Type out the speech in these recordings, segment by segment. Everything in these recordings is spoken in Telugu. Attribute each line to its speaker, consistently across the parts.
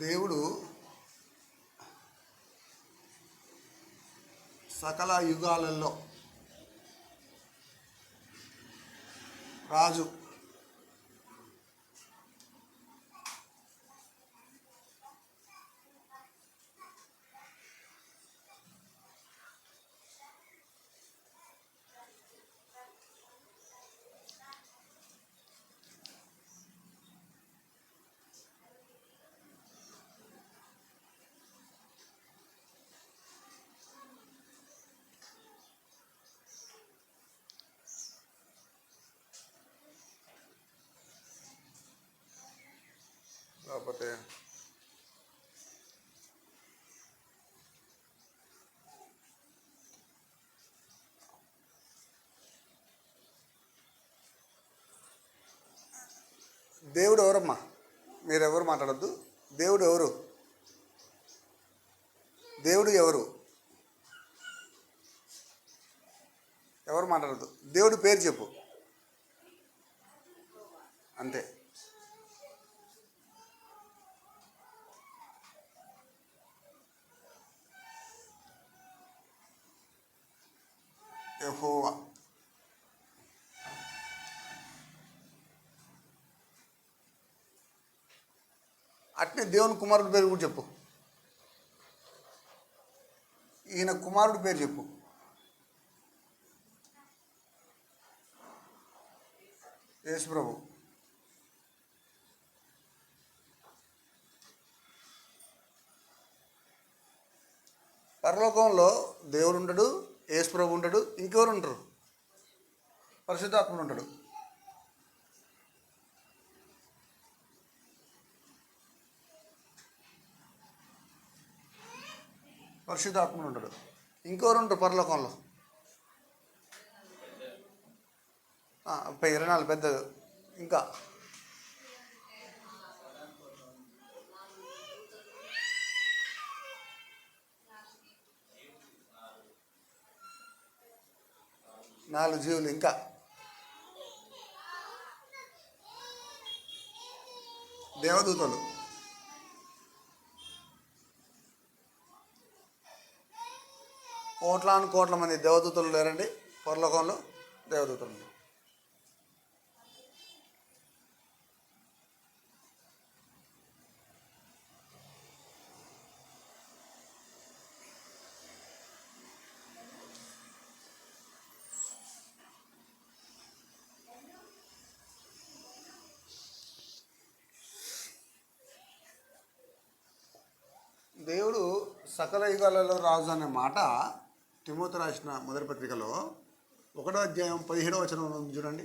Speaker 1: దేవుడు సకల యుగాలలో రాజు ఓకే దేవుడు ఎవరమ్మా? మీరు ఎవరు మాట్లాడద్దు. దేవుడు ఎవరు? దేవుడు ఎవరు? ఎవరు మాట్లాడద్దు. దేవుడు పేరు చెప్పు. అంతే. అట్నే దేవుని కుమారుడి పేరు కూడా చెప్పు. ఈయన కుమారుడి పేరు చెప్పు. యేసు ప్రభు పరలోకంలో దేవుడు ఉంటాడు యేసు ప్రభు ఉంటాడు ఇంకెవరు ఉంటారు పరిశుద్ధాత్ముడు ఉంటాడు పరిశుద్ధాత్ముడు ఉంటాడు. ఇంకోరు ఉంటారు పరలోకంలో. ఇరవై నాలుగు పెద్దది ఇంకా. నాలుగు జీవులు ఇంకా. దేవదూతలు. కోట్లాను కోట్ల మంది దేవదూతలు లేరండి. పరలోకంలో దేవదూతలు దేవుడు సకల యుగాలలో రాజు అనే మాట తిమోత రాసిన మొదటి పత్రికలో ఒకటో అధ్యాయం పదిహేడవ వచనం చూడండి.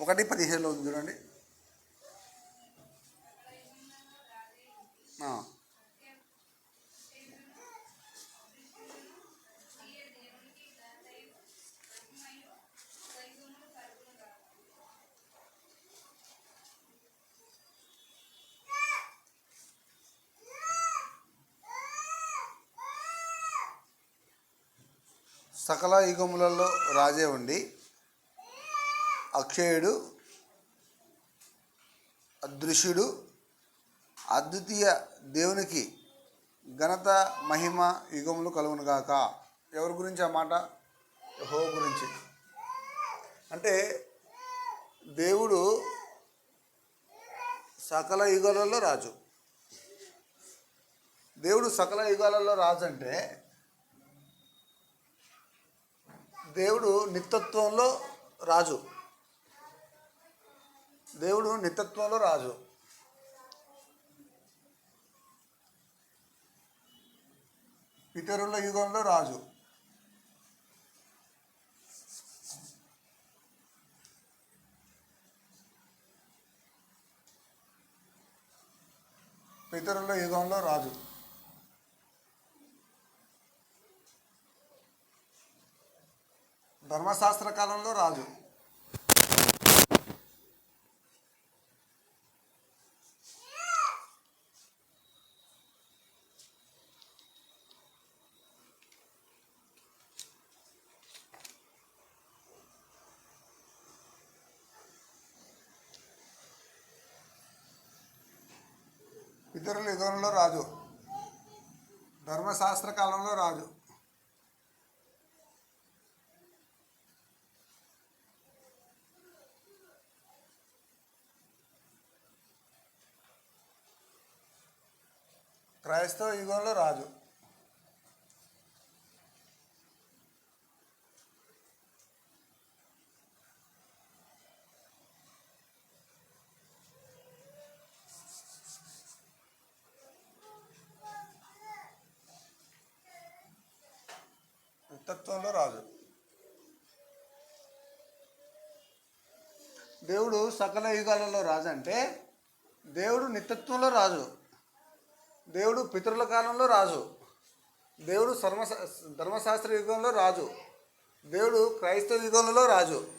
Speaker 1: ఒకటి పదిహేనులో ఉంది చూడండి. సకల యుగములలో రాజే ఉండి అక్షయుడు అదృశ్యుడు అద్వితీయ దేవునికి ఘనత మహిమ యుగములు కలుగునుగాక ఎవరి గురించి ఆ మాట? హో గురించి. అంటే దేవుడు సకల యుగాలలో రాజు. దేవుడు సకల యుగాలలో రాజు అంటే దేవుడు నిత్యత్వంలో రాజు. దేవుడు నితత్వంలో రాజు. ఇతరుల యుగంలో రాజు. పితరుల యుగంలో రాజు. ధర్మశాస్త్ర కాలంలో రాజు. ఇతరుల యుగంలో రాజు. ధర్మశాస్త్ర కాలంలో రాజు. క్రైస్తవ యుగంలో రాజు. తత్వంలో రాజు. దేవుడు సకల యుగాలలో రాజు అంటే దేవుడు నిత్యత్వంలో రాజు. దేవుడు పితరుల కాలంలో రాజు. దేవుడు సర్మ ధర్మశాస్త్ర యుగంలో రాజు. దేవుడు క్రైస్తవ యుగంలో రాజు.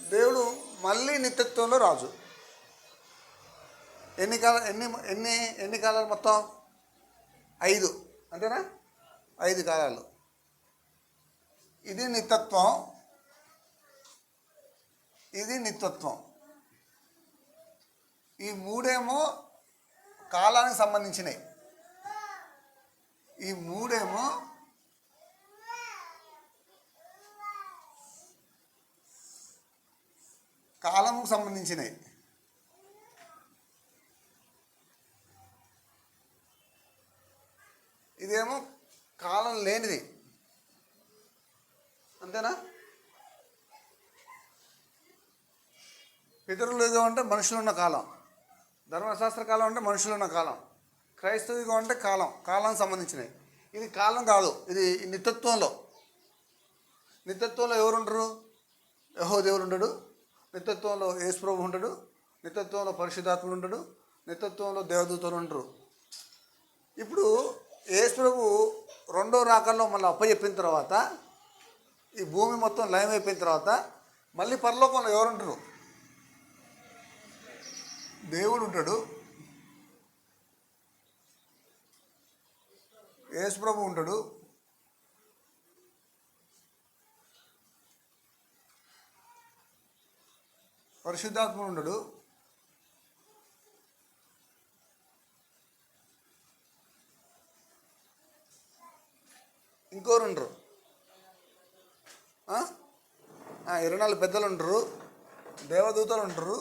Speaker 1: దేవుడు మళ్ళీ నిత్యత్వంలో రాజు. ఎన్ని కాల ఎన్ని ఎన్ని ఎన్ని కాలాలు మొత్తం? ఐదు. అంతేనా? ఐదు కాలాలు. ఇది నిత్యత్వం ఇది నిత్యత్వం ఈ మూడేమో కాలానికి సంబంధించినవి ఈ మూడేమో కాలముకు సంబంధించినవి ఇదేమో కాలం లేనిది. అంతేనా? పితరుల యుగం అంటే మనుషులున్న కాలం. ధర్మశాస్త్ర కాలం అంటే మనుషులు ఉన్న కాలం. క్రైస్తవ యుగం అంటే కాలం. కాలం సంబంధించినవి. ఇది కాలం కాదు. ఇది నిత్యత్వంలో. నిత్యత్వంలో ఎవరు ఉండరు యహో దేవుడు ఉండడు నిత్యత్వంలో యేసుప్రభు ఉండడు నిత్యత్వంలో పరిశుద్ధాత్ముడు ఉండడు నిత్యత్వంలో దేవదూతలు ఉండరు ఇప్పుడు యేసుప్రభు రెండో రాకల్లో మళ్ళీ అప్పచెప్పిన తర్వాత ఈ భూమి మొత్తం లయం అయిపోయిన తర్వాత మళ్ళీ పరలోకంలో ఎవరుంటారు? దేవుడు ఉంటాడు యేసుప్రభు ఉంటాడు. పరిశుద్ధాత్ముడు ఉండడు ఇంకోరు ఉండరు ఆ? ఆ, ఇరవై నాలుగు పెద్దలు ఉంటారు దేవదూతలు ఉంటారు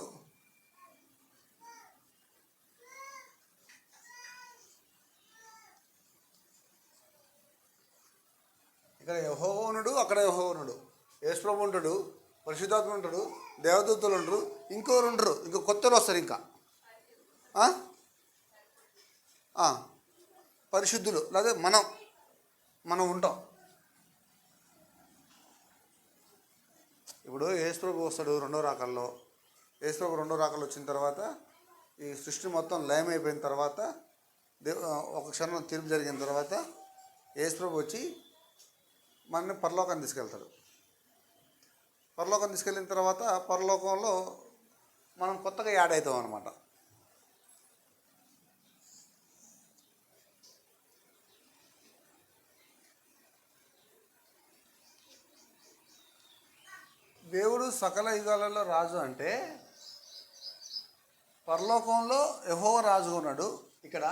Speaker 1: ఇక్కడ యహోవనుడు అక్కడ యహోవనుడు యేసుప్రభు ఉంటాడు పరిశుద్ధాత్మ ఉంటాడు దేవదూతలు ఉంటారు ఇంకోరు ఉండరు ఇంకో కొత్తలు వస్తారు ఇంకా. పరిశుద్ధులు లేదా మనం మనం ఉంటాం. ఇప్పుడు యేసుప్రభు వస్తాడు రెండో రాకల్లో. యేసుప్రభు రెండో రాకల్లో వచ్చిన తర్వాత ఈ సృష్టి మొత్తం లయం అయిపోయిన తర్వాత దేవ ఒక క్షణం తీర్పు జరిగిన తర్వాత యేసుప్రభు వచ్చి మనని పరలోకాన్ని తీసుకెళ్తాడు. పరలోకం తీసుకెళ్ళిన తర్వాత పరలోకంలో మనం కొత్తగా యాడ్ అవుతాం అనమాట దేవుడు సకల యుగాలలో రాజు అంటే పరలోకంలో యహో రాజు ఉన్నాడు. ఇక్కడ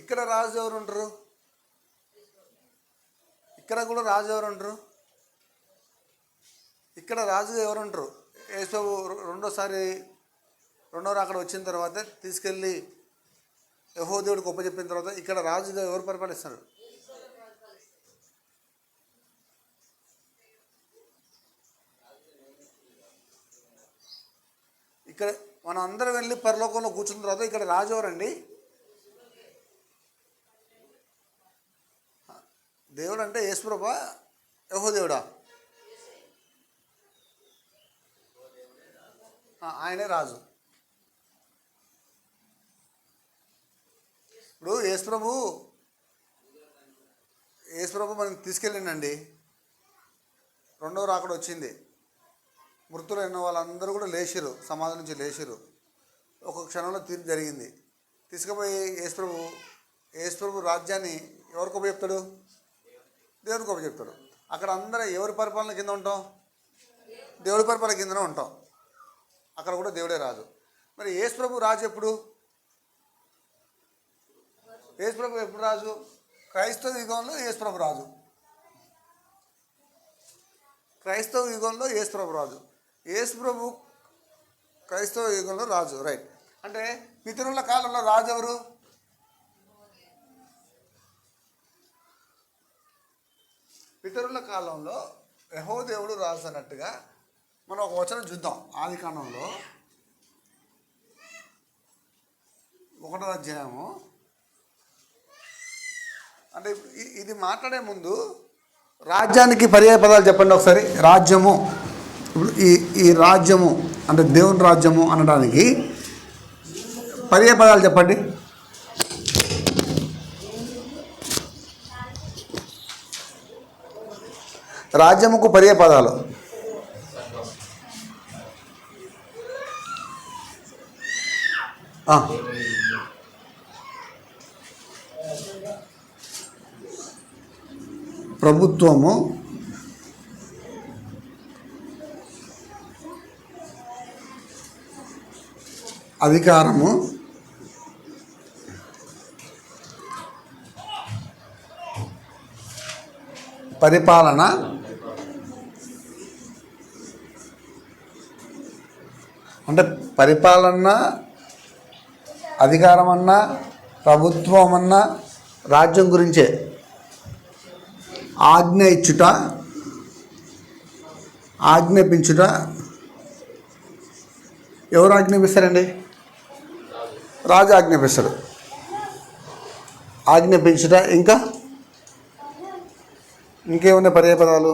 Speaker 1: ఇక్కడ రాజు ఎవరు ఉంటారు? ఇక్కడ కూడా రాజు ఎవరు ఉంటారు? ఇక్కడ రాజు ఎవరు ఉంటారు? యేసు రెండోసారి రెండో అక్కడ వచ్చిన తర్వాత తీసుకెళ్ళి యహో దేవుడికి ఒప్పచెప్పిన తర్వాత ఇక్కడ రాజుగా ఎవరు పరిపాలిస్తారు? ఇక్కడ మనం అందరం వెళ్ళి పరలోకంలో కూర్చున్న తర్వాత ఇక్కడ రాజు దేవుడు అంటే యేసుప్రభ యహో దేవుడా? ఆయనే రాజు. ఇప్పుడు యేసుప్రభు యేసుప్రభు మనం తీసుకెళ్ళిండండి. రెండో రాకడ వచ్చింది. మృతులైన వాళ్ళందరూ కూడా లేచిరు సమాధి నుంచి లేచిరు ఒక క్షణంలో తీర్పు జరిగింది. తీసుకుపోయి యేసుప్రభు యేసుప్రభు రాజ్యాన్ని ఎవరికి ఉపయోగిస్తాడు దేవునికి చెప్తాడు. అక్కడ అందరూ ఎవరి పరిపాలన కింద ఉంటాం? దేవుడి పరిపాలన కిందనే ఉంటాం. అక్కడ కూడా దేవుడే రాజు. మరి యేసుప్రభు రాజు ఎప్పుడు? యేసుప్రభు ఎప్పుడు రాజు? క్రైస్తవ యుగంలో యేసుప్రభు రాజు. క్రైస్తవ యుగంలో యేసుప్రభు రాజు. యేసుప్రభు క్రైస్తవ యుగంలో రాజు రైట్ అంటే మిత్రుల కాలంలో రాజు ఎవరు? పితరుల కాలంలో యహోదేవుడు రాజు అన్నట్టుగా మనం ఒక వచనం చూద్దాం. ఆది కాలంలో ఒకటో అధ్యాయము. అంటే ఇది మాట్లాడే ముందు రాజ్యానికి పర్యాయ పదాలు చెప్పండి ఒకసారి. రాజ్యము. ఇప్పుడు ఈ ఈ రాజ్యము అంటే దేవుని రాజ్యము అనడానికి పర్యాయ పదాలు చెప్పండి. రాజ్యముకు పర్యాయ పదాలు. ప్రభుత్వము అధికారము. పరిపాలన. అంటే పరిపాలన అధికారం అన్నా ప్రభుత్వం అన్నా రాజ్యం గురించే. ఆజ్ఞ ఇచ్చుట ఆజ్ఞాపించుట. ఎవరు ఆజ్ఞాపిస్తారండి? రాజు ఆజ్ఞాపిస్తాడు. ఆజ్ఞాపించుట ఇంకా? ఇంకేమున్నాయి పర్యాపదాలు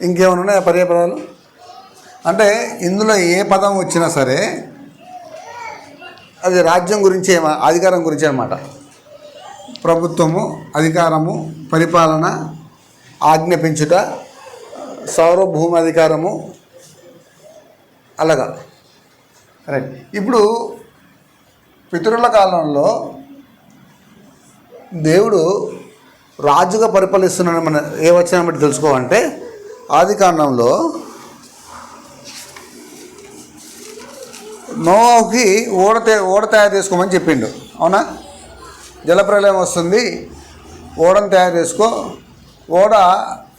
Speaker 1: ఇంకేమైనా ఉన్నాయా పర్యాపదాలు అంటే ఇందులో ఏ పదం వచ్చినా సరే అది రాజ్యం గురించి అధికారం గురించి అనమాట ప్రభుత్వము అధికారము పరిపాలన ఆజ్ఞాపించుట సార్వభౌమ అధికారము అలాగా. రైట్ ఇప్పుడు పితరుల కాలంలో దేవుడు రాజుగా పరిపాలిస్తున్నాడు మన ఏ వచ్చినా బట్టి తెలుసుకోవాలంటే ఆది కాండంలో నోవాకి ఓడ ఓడ తయారు చేసుకోమని చెప్పిండు. అవునా? జలప్రలయం వస్తుంది. ఓడను తయారు చేసుకో. ఓడ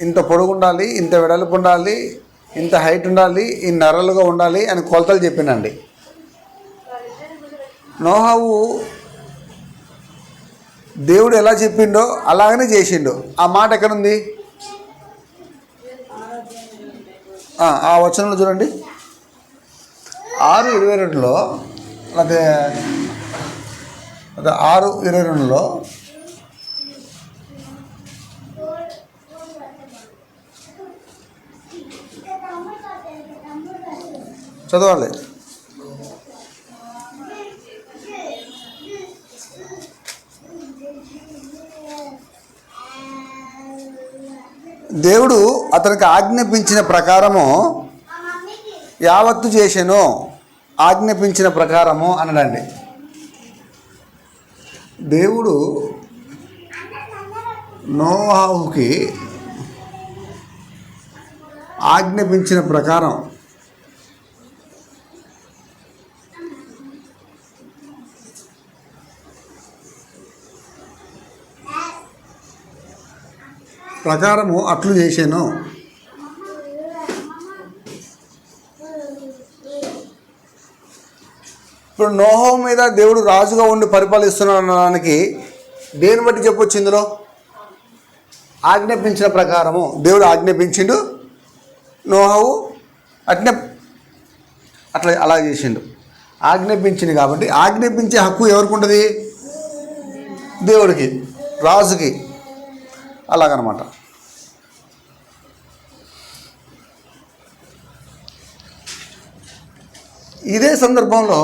Speaker 1: ఇంత పొడుగు ఉండాలి ఇంత వెడల్పు ఉండాలి ఇంత హైట్ ఉండాలి ఈ నరలుగా ఉండాలి అని కొలతలు చెప్పినండి నోహావు దేవుడు ఎలా చెప్పిండో అలాగనే చేసిండు. ఆ మాట ఎక్కడుంది? ఆ వచనంలో చూడండి. ఆరు ఇరవై రెండులో అదే అదే ఆరు ఇరవై రెండులో చదవాలి దేవుడు అతనికి ఆజ్ఞాపించిన ప్రకారము యావత్తు చేశాను ఆజ్ఞాపించిన ప్రకారము అనడండి. దేవుడు నోహావుకి ఆజ్ఞాపించిన ప్రకారం ప్రకారము అట్లు చేశాను ఇప్పుడు నోహో మీద దేవుడు రాజుగా ఉండి పరిపాలిస్తున్నానికి దేని బట్టి చెప్పొచ్చు ఇందులో? ఆజ్ఞాపించిన ప్రకారము దేవుడు ఆజ్ఞాపించిండు నోహవు అట్నే అట్లా అలా చేసిండు. ఆజ్ఞాపించింది కాబట్టి ఆజ్ఞాపించే హక్కు ఎవరికి ఉంటుంది? దేవుడికి రాజుకి. అలాగనమాట. ఇదే సందర్భంలో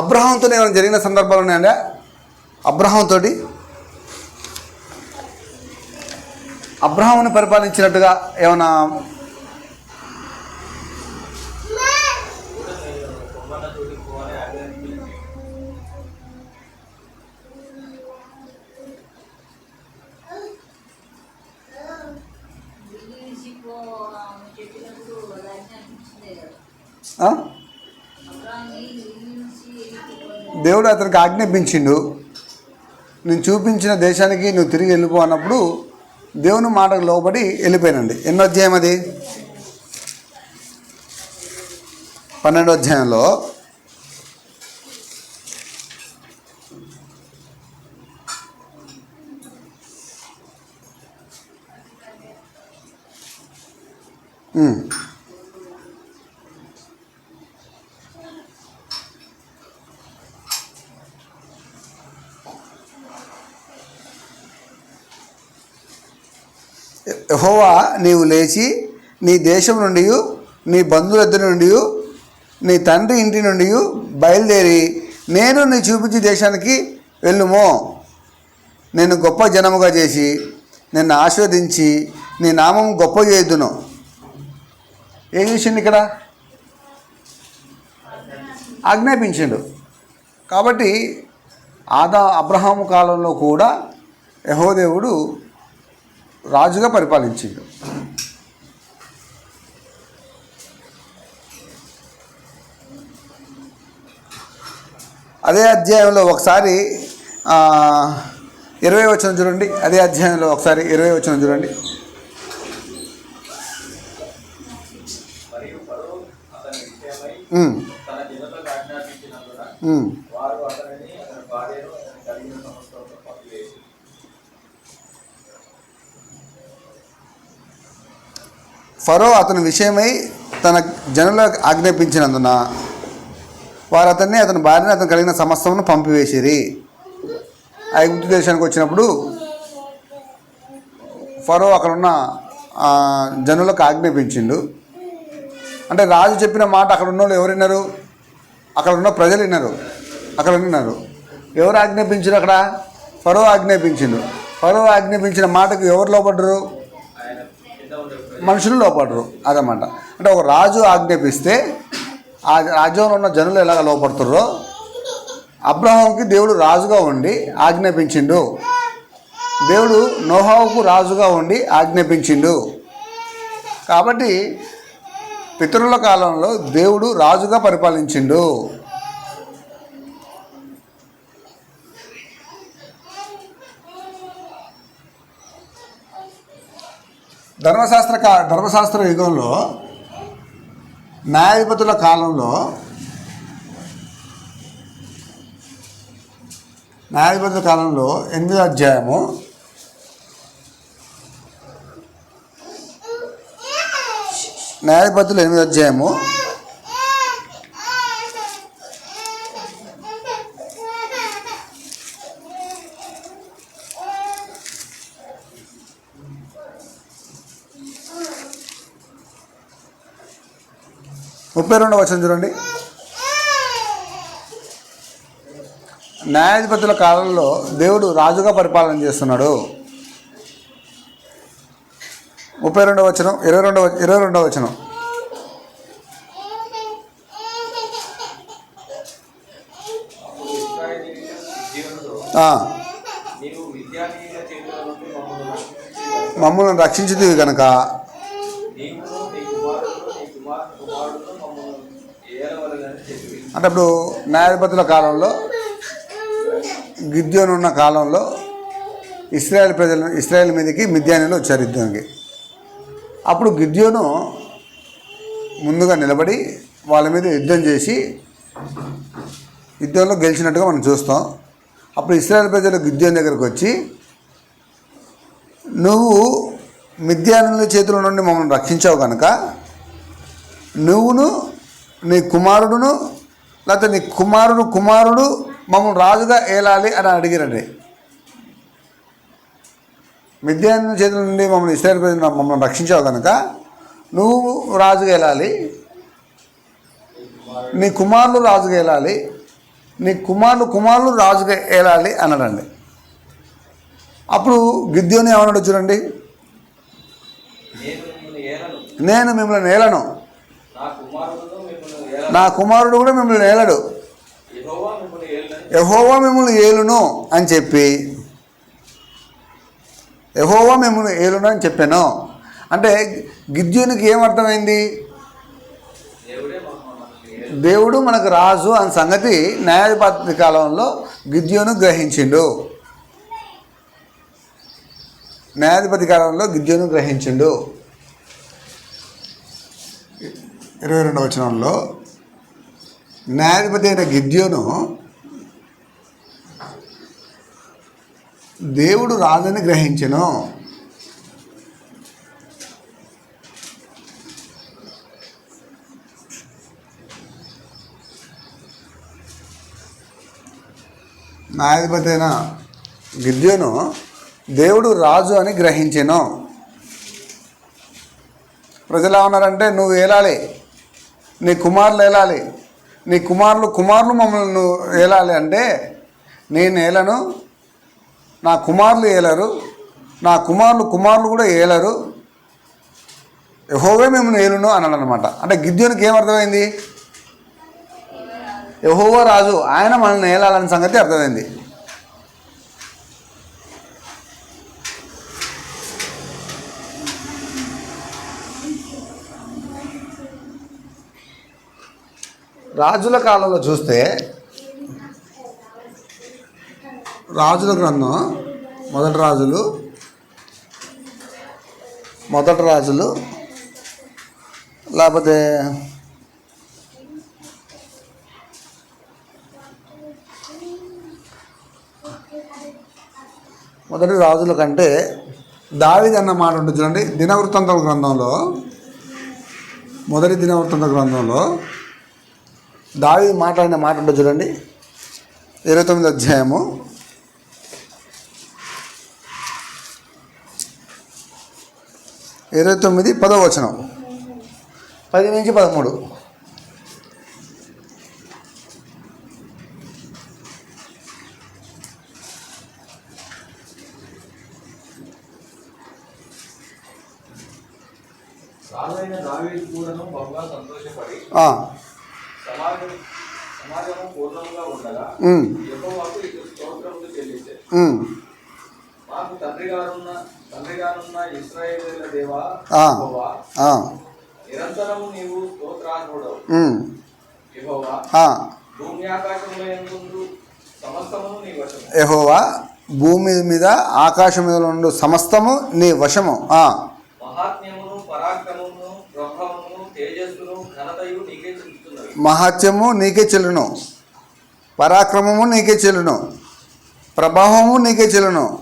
Speaker 1: అబ్రహాంతో ఏమైనా జరిగిన సందర్భాలు ఉన్నాయండి? అబ్రహాంతో అబ్రహాంని పరిపాలించినట్టుగా ఏమైనా దేవుడు అతనికి ఆజ్ఞాపించిండు నేను చూపించిన దేశానికి నువ్వు తిరిగి వెళ్ళిపో అన్నప్పుడు దేవుని మాటకు లోబడి వెళ్ళిపోయినండి. ఎన్నో అధ్యాయం అది? పన్నెండో అధ్యాయంలో. Mm. యహోవా నీవు లేచి నీ దేశం నుండి నీ బంధువుల నుండి నీ తండ్రి ఇంటి నుండి బయలుదేరి నేను నీ చూపించి దేశానికి వెళ్ళుమో. నేను గొప్ప జనముగా చేసి నిన్ను ఆస్వాదించి నీ నామం గొప్ప చేద్దును ఏం చేసిండు ఇక్కడ? ఆజ్ఞాపించిండు. కాబట్టి ఆదా అబ్రహాము కాలంలో కూడా యహోదేవుడు రాజుగా పరిపాలించిండు. అదే అధ్యాయంలో ఒకసారి ఇరవై వచ్చిన చూడండి. అదే అధ్యాయంలో ఒకసారి ఇరవై వచ్చిన చూడండి.
Speaker 2: మరియు ఫరో అతని విషయమై
Speaker 1: ఉమ్,
Speaker 2: తన జనులకు ఆజ్ఞాపించినందున
Speaker 1: ఉమ్,
Speaker 2: వారు అతనిని అతని భార్యను అతని కలిగిన సమస్తంతో పంపివేసి
Speaker 1: ఫరో అతని విషయమై తన జనులకు ఆజ్ఞాపించినందున వారు అతన్ని అతని భార్యని అతను కలిగిన సమస్తమును పంపివేసిరి. ఐగుప్తు దేశానికి వచ్చినప్పుడు ఫరో అక్కడ ఉన్న జనులకు ఆజ్ఞాపించిండు. అంటే రాజు చెప్పిన మాట అక్కడ ఉన్న వాళ్ళు ఎవరు విన్నారు అక్కడ ఉన్న ప్రజలు విన్నారు. అక్కడ విన్నారు. ఎవరు ఆజ్ఞాపించారు అక్కడ? ఫరో ఆజ్ఞాపించిండు. ఫరో ఆజ్ఞాపించిన మాటకు ఎవరు లోపడ్డరు మనుషులు లోపడరు. అదనమాట. అంటే ఒక రాజు ఆజ్ఞాపిస్తే ఆ రాజ్యంలో ఉన్న జనులు ఎలాగ లోపడుతుర్రో అబ్రహాంకి దేవుడు రాజుగా ఉండి ఆజ్ఞాపించిండు. దేవుడు నోహావుకు రాజుగా ఉండి ఆజ్ఞాపించిండు. కాబట్టి పితరుల కాలంలో దేవుడు రాజుగా పరిపాలించిండు. ధర్మశాస్త్ర కా ధర్మశాస్త్ర యుగంలో న్యాయాధిపతుల కాలంలో న్యాయాధిపతుల కాలంలో ఎనిమిదో అధ్యాయము న్యాయాధిపతులు ఎనిమిదో అధ్యాయము ముప్పై రెండవ వచనం చూడండి. న్యాయాధిపతుల కాలంలో దేవుడు రాజుగా పరిపాలన చేస్తున్నాడు. ముప్పై రెండవ వచనం ఇరవై రెండవ ఇరవై రెండవ వచనం.
Speaker 2: మమ్మల్ని రక్షించి
Speaker 1: మమ్మల్ని రక్షించుతుంది కనుక
Speaker 2: నీవును నీ కుమారుడు నీ కుమార్ కుమారుడు మమ్మల్ని ఏలవలనని చెప్పి
Speaker 1: అంటే ఇప్పుడు న్యాయాధిపతుల కాలంలో గిద్యోను ఉన్న కాలంలో ఇస్రాయేల్ ప్రజలు ఇస్రాయేల్ మీదకి మిద్యానీలు వచ్చారు యుద్ధానికి. అప్పుడు గిద్యోను ముందుగా నిలబడి వాళ్ళ మీద యుద్ధం చేసి యుద్ధంలో గెలిచినట్టుగా మనం చూస్తాం. అప్పుడు ఇస్రాయల్ ప్రజలు గిద్యోని దగ్గరకు వచ్చి నువ్వు మిద్యానుల చేతుల నుండి మమ్మల్ని రక్షించావు కనుక నువ్వును నీ కుమారుడును లేకపోతే నీ కుమారుడు కుమారుడు మమ్మల్ని రాజుగా ఏలాలి అని అడిగిరండి. మిద్యాన్ని చేతుల నుండి మమ్మల్ని ఇస్రాయల్ ప్రజలు మమ్మల్ని రక్షించావు కనుక నువ్వు రాజుగా వెళ్ళాలి నీ కుమారులు రాజుగా వెళ్ళాలి నీ కుమారులు కుమారులు రాజుగా వెళ్ళాలి అన్నాడండి. అప్పుడు గిద్యోని ఏమన్నాడు చూడండి?
Speaker 2: నేను మిమ్మల్ని ఏలను.
Speaker 1: నేలను
Speaker 2: నా కుమారుడును మిమ్మల్ని ఏలను
Speaker 1: నా కుమారుడు కూడా మిమ్మల్ని నేలడు
Speaker 2: యెహోవా మిమ్మల్ని ఏలని
Speaker 1: అని చెప్పి యహోవా మిమ్మల్ని ఏలును అని చెప్పాను. అంటే గిద్యోనికి ఏమర్థమైంది
Speaker 2: దేవుడే
Speaker 1: మనకు రాజు అనే సంగతి న్యాయపాతి కాలంలో గిద్యోను గ్రహించిండు. న్యాయాధిపతి కాలంలో గిద్యోను గ్రహించిండు. ఇరవై రెండవ వచనంలో న్యాయాధిపతి అయిన గిద్యోను దేవుడు రాదని గ్రహించను న్యాయాధిపతి అయిన గిద్యోను దేవుడు రాజు అని గ్రహించాను ప్రజలు ఏమన్నారంటే నువ్వు ఏలాలి? నీ కుమారులు ఏలాలి? నీ కుమారులు కుమారులు మమ్మల్ని నువ్వు ఏలాలి అంటే నేను ఏలను నా కుమారులు ఏలరు నా కుమారులు కుమారులు కూడా ఏలరు. యహోవే మిమ్మల్ని ఏలును అన్నాడు అనమాట అంటే గిద్యోనికి ఏమర్థమైంది యహోవ రాజు ఆయన మనల్ని ఏలాలన్న సంగతి అర్థమైంది. రాజుల కాలంలో చూస్తే రాజుల గ్రంథం మొదటి రాజులు మొదటి రాజులు లేకపోతే మొదటి రాజుల కంటే దావిది అన్న మాట ఉంటుంది చూడండి. దినవృత్తాంత గ్రంథంలో మొదటి దినవృత్తాంత గ్రంథంలో దావిది మాట్లాడిన మాట ఉంటుంది చూడండి. ఇరవై తొమ్మిది అధ్యాయము. ఇరవై తొమ్మిది పదో వచనం. పది నుంచి పదమూడు.
Speaker 2: సంతోషపడి
Speaker 1: ఆ,
Speaker 2: సమాజం సమాజము పూర్ణంగా ఉండగా
Speaker 1: ఉమ్,
Speaker 2: యెహోవాకు ఇటు స్తోత్రములు చెల్లించే
Speaker 1: ఉమ్,
Speaker 2: మాకు తండ్రి గారున్న తండ్రి గారున్న ఇస్రాయేలీల దేవా
Speaker 1: ఆ.
Speaker 2: యెహోవా
Speaker 1: ఆ,
Speaker 2: నిరంతరము నీవు స్తోత్రార్హుడవు.
Speaker 1: ఉమ్,
Speaker 2: యెహోవా
Speaker 1: ఆ.
Speaker 2: భూమి ఆకాశముల యందు సమస్తమును నీ వశము.
Speaker 1: యెహోవా భూమి మీద ఆకాశం మీద ఉండు సమస్తము నీ వశము. మహత్యము నీకే చెల్లును. పరాక్రమము నీకే చెల్లును. ప్రభావము నీకే చెల్లును.